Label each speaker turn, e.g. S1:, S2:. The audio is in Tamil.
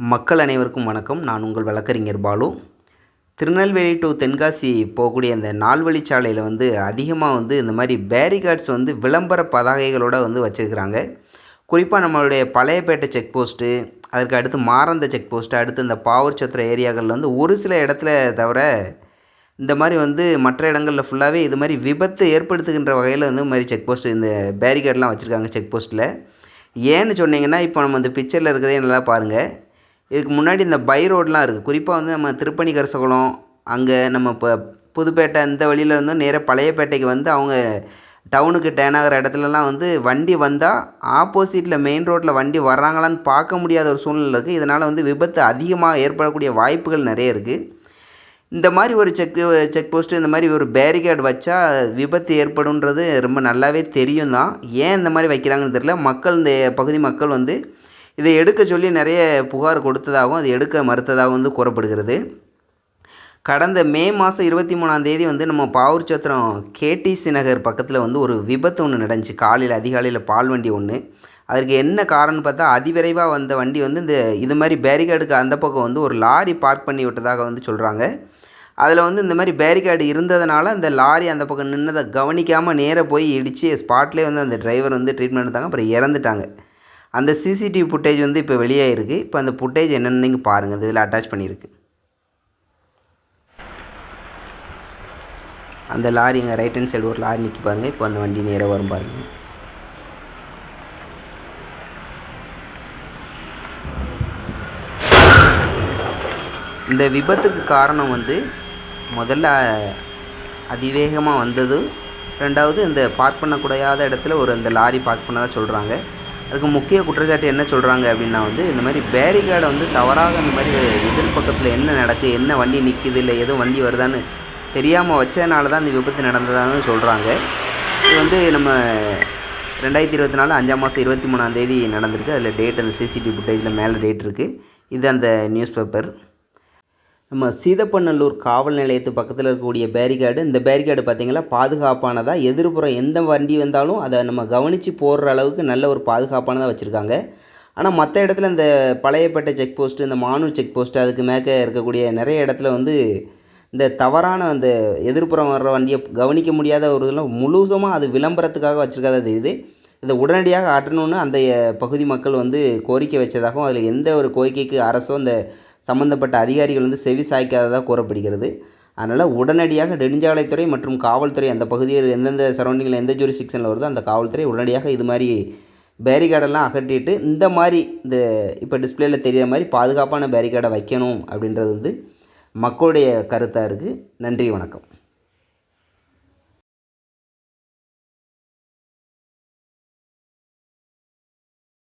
S1: மக்கள் அனைவருக்கும் வணக்கம். நான் உங்கள் வழக்கறிஞர் பாலு. திருநெல்வேலி டு தென்காசி போகக்கூடிய அந்த நால்வழிச்சாலையில் வந்து அதிகமாக வந்து இந்த மாதிரி பேரிகார்ட்ஸ் வந்து விளம்பர பதாகைகளோடு வந்து வச்சுருக்கிறாங்க. குறிப்பாக நம்மளுடைய பழையப்பேட்டை செக் போஸ்ட்டு அதற்கு அடுத்து மாறந்த செக் போஸ்ட்டு அடுத்து இந்த பாவூர் சத்திர ஏரியாக்களில் வந்து ஒரு சில இடத்துல தவிர இந்த மாதிரி வந்து மற்ற இடங்களில் ஃபுல்லாகவே இது மாதிரி விபத்து ஏற்படுத்துகின்ற வகையில் வந்து இந்த மாதிரி செக் போஸ்ட் இந்த பேரிகார்ட்லாம் வச்சுருக்காங்க செக் போஸ்ட்டில் ஏன்னு சொன்னீங்கன்னா இப்போ நம்ம இந்த பிக்சரில் இருக்கிறதே நல்லா பாருங்கள் இதுக்கு முன்னாடி இந்த பை ரோடெலாம் இருக்குது குறிப்பாக வந்து நம்ம திருப்பணி கரசகுளம் அங்கே நம்ம இப்போ புதுப்பேட்டை இந்த வழியில் இருந்து நேராக பழையப்பேட்டைக்கு வந்து அவங்க டவுனுக்கு டேன் ஆகிற இடத்துலலாம் வந்து வண்டி வந்தால் ஆப்போசிட்டில் மெயின் ரோட்டில் வண்டி வர்றாங்களான்னு பார்க்க முடியாத ஒரு சூழ்நிலை இருக்குது இதனால் வந்து விபத்து அதிகமாக ஏற்படக்கூடிய வாய்ப்புகள் நிறைய இருக்குது இந்த மாதிரி ஒரு செக் செக் போஸ்ட்டு இந்த மாதிரி ஒரு பேரிகேட் வச்சா விபத்து ஏற்படுன்றது ரொம்ப நல்லாவே தெரியும் தான் ஏன் இந்த மாதிரி வைக்கிறாங்கன்னு தெரியல. மக்கள் இந்த பகுதி மக்கள் வந்து இதை எடுக்க சொல்லி நிறைய புகார் கொடுத்ததாகவும் அது எடுக்க மறுத்ததாகவும் வந்து கூறப்படுகிறது. கடந்த மே மாதம் இருபத்தி மூணாம் தேதி வந்து நம்ம பாவூர் சத்திரம் கேடிசி நகர் பக்கத்தில் வந்து ஒரு விபத்து ஒன்று நடந்துச்சு. காலையில் அதிகாலையில் பால் வண்டி ஒன்று அதற்கு என்ன காரணம்னு பார்த்தா அதிவிரைவாக வந்த வண்டி வந்து இந்த இது மாதிரி பேரிகார்டுக்கு அந்த பக்கம் வந்து ஒரு லாரி பார்க் பண்ணி விட்டதாக வந்து சொல்கிறாங்க அதில் வந்து இந்த மாதிரி பேரிகார்டு இருந்ததுனால அந்த லாரி அந்த பக்கம் நின்னதை கவனிக்காமல் நேராக போய் இடித்து ஸ்பாட்லேயே வந்து அந்த டிரைவர் வந்து ட்ரீட்மெண்ட் எடுத்தாங்க. அப்புறம் இறந்துட்டாங்க. அந்த சிசிடிவி ஃபுட்டேஜ் வந்து இப்போ வெளியாகிருக்கு இப்போ அந்த ஃபுட்டேஜ் என்னென்னு நீங்கள் பாருங்கள் இதில் அட்டாச் பண்ணியிருக்கு அந்த லாரி இங்கே ரைட் ஹேண்ட் சைடு ஒரு லாரி நிற்கி பாருங்கள் இப்போ அந்த வண்டி நேராக வரும் பாருங்கள் இந்த விபத்துக்கு காரணம் வந்து முதல்ல அதிவேகமாக வந்தது ரெண்டாவது இந்த பார்க் பண்ணக்கூடாத இடத்துல ஒரு இந்த லாரி பார்க் பண்ணதாக சொல்கிறாங்க அதுக்கு முக்கிய குற்றச்சாட்டு என்ன சொல்கிறாங்க அப்படின்னா வந்து இந்த மாதிரி பேரிகார்டை வந்து தவறாக இந்த மாதிரி எதிர்பக்கத்தில் என்ன நடக்குது என்ன வண்டி நிற்கிது இல்லை எதுவும் வண்டி வருதான்னு தெரியாமல் வச்சதுனால தான் இந்த விபத்து நடந்ததான்னு சொல்கிறாங்க இது வந்து நம்ம ரெண்டாயிரத்தி இருபத்தி நாலு அஞ்சாம் மாதம் இருபத்தி மூணாம் தேதி நடந்திருக்கு. அதில் டேட் அந்த சிசிடிவி ஃபுட்டேஜில் மேலே டேட் இருக்குது இது அந்த நியூஸ் பேப்பர் நம்ம சீதப்பநல்லூர் காவல் நிலையத்து பக்கத்தில் இருக்கக்கூடிய பேரிகார்டு இந்த பேரிகார்டு பார்த்திங்களா பாதுகாப்பானதாக எதிர்ப்புறம் எந்த வண்டி வந்தாலும் அதை நம்ம கவனித்து போடுற அளவுக்கு நல்ல ஒரு பாதுகாப்பானதாக வச்சுருக்காங்க. ஆனால் மற்ற இடத்துல இந்த பழையப்பேட்டை செக் போஸ்ட்டு இந்த மானூர் செக் போஸ்ட்டு அதுக்கு மேற்க இருக்கக்கூடிய நிறைய இடத்துல வந்து இந்த தவறான அந்த எதிர்ப்புறம் வர்ற வண்டியை கவனிக்க முடியாத ஒரு இதெல்லாம் முழுசமாக அது விளம்பரத்துக்காக வச்சுருக்காத இது இதை உடனடியாக ஆட்டணும்னு அந்த பகுதி மக்கள் வந்து கோரிக்கை வச்சதாகவும் அதில் எந்த ஒரு கோரிக்கைக்கு அரசோ அந்த சம்மந்தப்பட்ட அதிகாரிகள் வந்து செவி சாய்க்காததாக கூறப்படுகிறது. அதனால் உடனடியாக நெடுஞ்சாலைத்துறை மற்றும் காவல்துறை அந்த பகுதியில் எந்தெந்த சரௌண்டிங்கில் எந்த ஜூரிஸ்டிக்ஷனில் வருதோ அந்த காவல்துறை உடனடியாக இது மாதிரி பேரிகார்டெல்லாம் அகற்றிட்டு இந்த மாதிரி இந்த இப்போ டிஸ்பிளேயில் தெரிகிற மாதிரி பாதுகாப்பான பேரிகார்டை வைக்கணும் அப்படின்றது வந்து மக்களுடைய கருத்தாக இருக்குது நன்றி வணக்கம்.